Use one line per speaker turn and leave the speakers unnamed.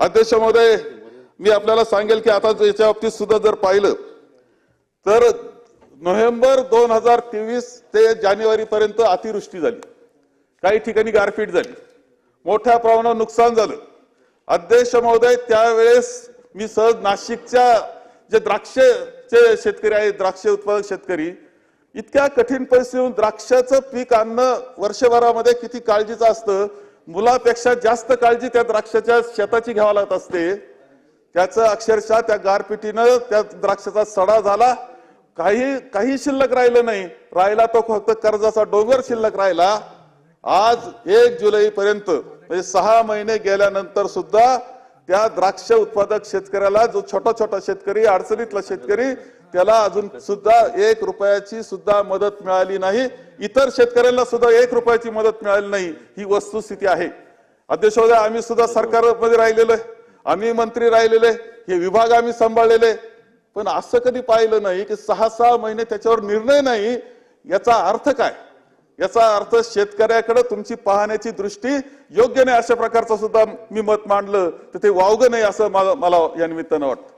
अध्यक्ष महोदय मी आपल्याला सांगेल की आता याच्या बाबतीत सुद्धा जर पाहिलं तर नोव्हेंबर दोन हजार तेवीस ते जानेवारी पर्यंत अतिवृष्टी झाली. काही ठिकाणी गारपीट झाली. मोठ्या प्रमाणावर नुकसान झालं. अध्यक्ष महोदय त्यावेळेस मी सहज नाशिकच्या जे द्राक्षचे शेतकरी आहेत द्राक्ष उत्पादक शेतकरी इतक्या कठीण परिस्थितीतून द्राक्षाचं पीक आणणं वर्षभरामध्ये किती काळजीचं असतं मुलापेक्षा जास्त काळजी त्या द्राक्षाच्या शेताची घ्यावा लागत असते. त्याचं अक्षरशः त्या गारपिटीनं त्या द्राक्षाचा सडा झाला. काही काही शिल्लक राहिलं नाही. राहिला तो फक्त कर्जाचा डोंगर शिल्लक राहिला. आज एक जुलै पर्यंत म्हणजे सहा महिने गेल्यानंतर सुद्धा त्या द्राक्ष उत्पादक शेतकऱ्याला जो छोटा छोटा शेतकरी अडचणीतला शेतकरी त्याला अजून सुद्धा एक रुपयाची सुद्धा मदत मिळाली नाही. इतर शेतकऱ्यांना सुद्धा एक रुपयाची मदत मिळाली नाही. ही वस्तुस्थिती आहे. अध्यक्ष महोदय आम्ही सुद्धा सरकारमध्ये राहिलेलो आहे. आम्ही मंत्री राहिलेले हे विभाग आम्ही सांभाळलेले पण असं कधी पाहिलं नाही की सहा सहा महिने त्याच्यावर निर्णय नाही याचा अर्थ काय? याचा अर्थ शेतकऱ्याकडे तुमची पाहण्याची दृष्टी योग्य नाही अशा प्रकारचं सुद्धा मी मत मांडलं तर ते वावगं नाही असं मला मला या निमित्तानं वाटतं.